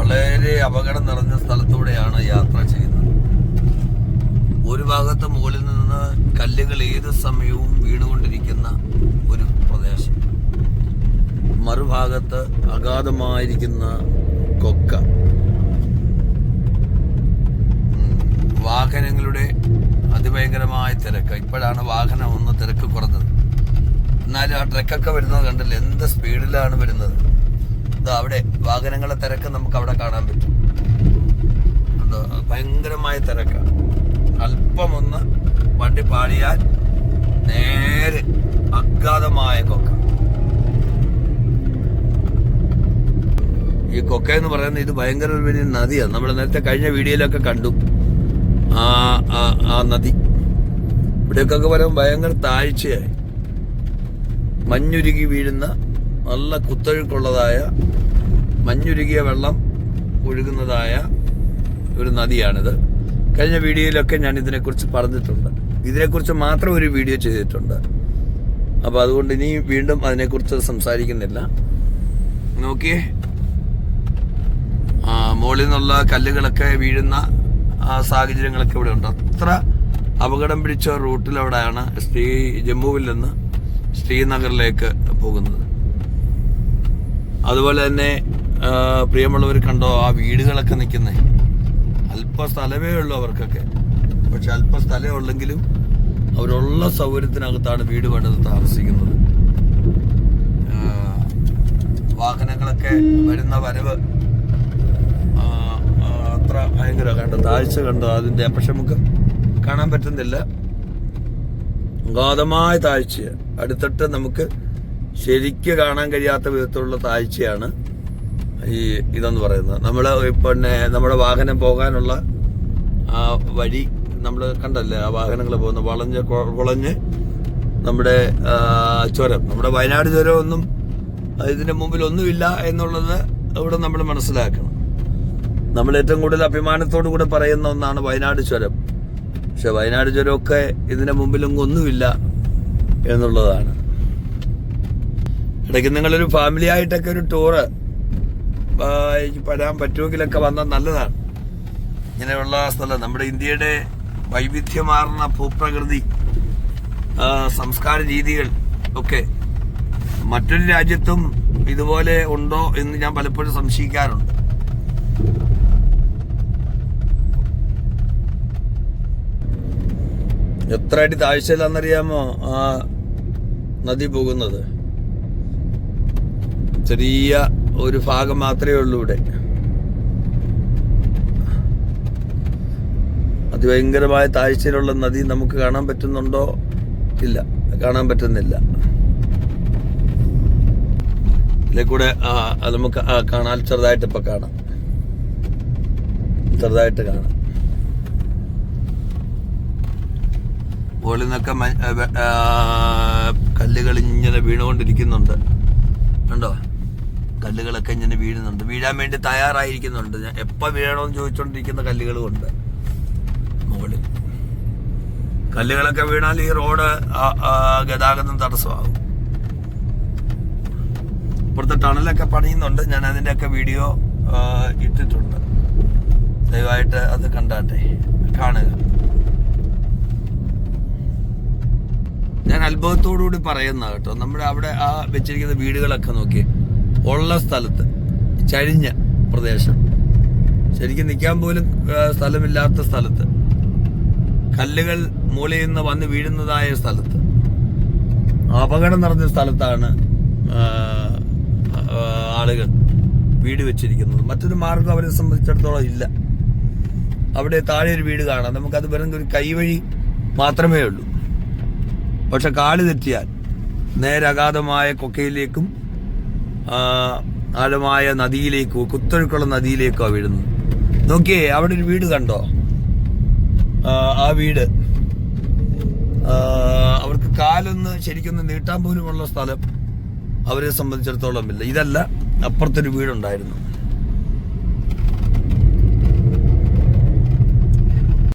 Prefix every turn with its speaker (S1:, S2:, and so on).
S1: വളരെ അപകടം നിറഞ്ഞ സ്ഥലത്തൂടെയാണ് യാത്ര ചെയ്യുന്നത്. ഒരു ഭാഗത്ത് മുകളിൽ നിന്ന് കല്ലുകൾ ഏത് സമയവും വീണുകൊണ്ടിരിക്കുന്ന ഒരു പ്രദേശം. മറുഭാഗത്ത് അഗാധമായിരിക്കുന്ന കൊക്ക. വാഹനങ്ങളുടെ അതിഭയങ്കരമായ തിരക്ക്. ഇപ്പോഴാണ് വാഹനം ഒന്ന് തിരക്ക് കുറഞ്ഞത്. എന്നാലും ആ ട്രക്കൊക്കെ വരുന്നത് കണ്ടില്ല? എന്ത് സ്പീഡിലാണ് വരുന്നത്? അവിടെ വാഹനങ്ങളെ തിരക്ക് നമുക്ക് അവിടെ കാണാൻ പറ്റും? ഭയങ്കരമായ തിരക്കാണ് അല്പമൊന്ന് വണ്ടി പാടിയാൽ നേരെ അഗാധമായ കൊക്ക. ഈ കൊക്ക എന്ന് പറയുന്നത് ഇത് ഭയങ്കര ഒരു വലിയ നദിയാണ് നമ്മൾ നേരത്തെ കഴിഞ്ഞ വീഡിയോയിലൊക്കെ കണ്ടു. ആ ആ- നദി. ഇവിടേക്കൊക്കെ വരുമ്പോൾ ഭയങ്കര താഴ്ചയായി. മഞ്ഞുരുകി വീഴുന്ന നല്ല കുത്തൊഴുക്കുള്ളതായ മഞ്ഞുരുകിയ വെള്ളം ഒഴുകുന്നതായ ഒരു നദിയാണിത്. കഴിഞ്ഞ വീഡിയോയിലൊക്കെ ഞാൻ ഇതിനെക്കുറിച്ച് പറഞ്ഞിട്ടുണ്ട്. ഇതിനെക്കുറിച്ച് മാത്രം ഒരു വീഡിയോ ചെയ്തിട്ടുണ്ട്. അപ്പോൾ അതുകൊണ്ട് ഇനി വീണ്ടും അതിനെക്കുറിച്ച് സംസാരിക്കുന്നില്ല. നോക്കിയേ. മുകളിൽ നിന്നുള്ള കല്ലുകളൊക്കെ വീഴുന്ന സാഹചര്യങ്ങളൊക്കെ ഇവിടെ ഉണ്ട്. അത്ര അപകടം പിടിച്ച റൂട്ടിൽ അവിടെയാണ് ശ്രീ ജമ്മുവിൽ നിന്ന് ശ്രീനഗറിലേക്ക് പോകുന്നത്. അതുപോലെ തന്നെ പ്രിയമുള്ളവർ കണ്ടോ ആ വീടുകളൊക്കെ നിൽക്കുന്നേ? അല്പ സ്ഥലമേ ഉള്ളൂ അവർക്കൊക്കെ. പക്ഷെ അല്പ സ്ഥലമേ ഉള്ളെങ്കിലും അവരുള്ള സൗകര്യത്തിനകത്താണ് വീട് പണിത് താമസിക്കുന്നത്. വാഹനങ്ങളൊക്കെ വരുന്ന വരവ് അത്ര ഭയങ്കര കണ്ടോ താഴ്ച കണ്ടോ അതിന്റെ? പക്ഷെ നമുക്ക് കാണാൻ പറ്റുന്നില്ല. ഗാതമായ താഴ്ച അടുത്തിട്ട് നമുക്ക് ശരിക്ക് കാണാൻ കഴിയാത്ത വിധത്തിലുള്ള താഴ്ചയാണ് ഈ ഇതെന്ന് പറയുന്നത്. നമ്മൾ പിന്നെ നമ്മുടെ വാഹനം പോകാനുള്ള ആ വഴി നമ്മൾ കണ്ടല്ലേ? ആ വാഹനങ്ങൾ പോകുന്ന വളഞ്ഞ് കുളഞ്ഞ് നമ്മുടെ ചുരം. നമ്മുടെ വയനാട് ചുരം ഒന്നും ഇതിന്റെ മുമ്പിൽ ഒന്നുമില്ല എന്നുള്ളത് ഇവിടെ നമ്മൾ മനസ്സിലാക്കണം. നമ്മൾ ഏറ്റവും കൂടുതൽ അഭിമാനത്തോടു കൂടെ പറയുന്ന ഒന്നാണ് വയനാട് ചുരം. പക്ഷെ വയനാട് ചുരമൊക്കെ ഇതിന്റെ മുമ്പിലൊന്നുമില്ല ഒന്നുമില്ല എന്നുള്ളതാണ്. ഇടയ്ക്ക് നിങ്ങളൊരു ഫാമിലി ആയിട്ടൊക്കെ ഒരു ടൂറ് വരാൻ പറ്റുമെങ്കിലൊക്കെ വന്നാൽ നല്ലതാണ്. ഇങ്ങനെയുള്ള സ്ഥലം നമ്മുടെ ഇന്ത്യയുടെ വൈവിധ്യമാർന്ന ഭൂപ്രകൃതി സംസ്കാര രീതികൾ ഒക്കെ മറ്റൊരു രാജ്യത്തും ഇതുപോലെ ഉണ്ടോ എന്ന് ഞാൻ പലപ്പോഴും സംശയിക്കാറുണ്ട്. എത്ര അടി താഴ്ചയിലാണെന്നറിയാമോ? ആ നദി പോകുന്നത്. ചെറിയ ഒരു ഭാഗം മാത്രമേ ഉള്ളൂ ഇവിടെ. അതിഭയങ്കരമായ താഴ്ചയിലുള്ള നദി നമുക്ക് കാണാൻ പറ്റുന്നുണ്ടോ? ഇല്ല കാണാൻ പറ്റുന്നില്ല. ഇതിലെ കൂടെ നമുക്ക് കാണാൻ ചെറുതായിട്ട് ഇപ്പൊ കാണാം. ചെറുതായിട്ട് കാണാം. മുകളിൽ നിന്നൊക്കെ കല്ലുകൾ ഇങ്ങനെ വീണുകൊണ്ടിരിക്കുന്നുണ്ട്. കണ്ടോ? കല്ലുകളൊക്കെ ഇങ്ങനെ വീഴുന്നുണ്ട്. വീഴാൻ വേണ്ടി തയ്യാറായിരിക്കുന്നുണ്ട്. ഞാൻ എപ്പോൾ വീഴണമെന്ന് ചോദിച്ചുകൊണ്ടിരിക്കുന്ന കല്ലുകളും ഉണ്ട് മുകളിൽ കല്ലുകളൊക്കെ വീണാൽ ഈ റോഡ് ഗതാഗതം തടസ്സമാകും. ഇപ്പുറത്തെ ടണലൊക്കെ പണിയുന്നുണ്ട്. ഞാൻ അതിന്റെയൊക്കെ വീഡിയോ ഇട്ടിട്ടുണ്ട്. ദയവായിട്ട് അത് കണ്ടാട്ടെ. കാണുക. ഞാൻ അത്ഭുതത്തോടു കൂടി പറയുന്ന കേട്ടോ. നമ്മുടെ അവിടെ ആ വെച്ചിരിക്കുന്ന വീടുകളൊക്കെ നോക്കി. ഉള്ള സ്ഥലത്ത് ചരിഞ്ഞ പ്രദേശം. ശരിക്കും നിൽക്കാൻ പോലും സ്ഥലമില്ലാത്ത സ്ഥലത്ത്. കല്ലുകൾ മൂലയിൽ നിന്ന് വന്ന് വീഴുന്നതായ സ്ഥലത്ത്. അപകടം നിറഞ്ഞ സ്ഥലത്താണ് ആളുകൾ വീട് വെച്ചിരിക്കുന്നത്. മറ്റൊരു മാർഗം അവരെ സംബന്ധിച്ചിടത്തോളം ഇല്ല. അവിടെ താഴെ ഒരു വീട് കാണാം. നമുക്കത് വെറും ഒരു കൈവഴി മാത്രമേ ഉള്ളൂ. പക്ഷെ കാൽ തെറ്റിയാൽ നേരഗാധമായ കൊക്കയിലേക്കും ആഴമായ നദിയിലേക്കോ കുത്തൊഴുക്കുള്ള നദിയിലേക്കോ വീഴുന്നത്. നോക്കിയേ അവിടെ ഒരു വീട് കണ്ടോ? ആ, വീട്. അവർക്ക് കാലൊന്ന് ശരിക്കൊന്ന് നീട്ടാൻ പോലുമുള്ള സ്ഥലം അവരെ സംബന്ധിച്ചിടത്തോളം ഇല്ല. ഇതല്ല അപ്പുറത്തൊരു വീടുണ്ടായിരുന്നു.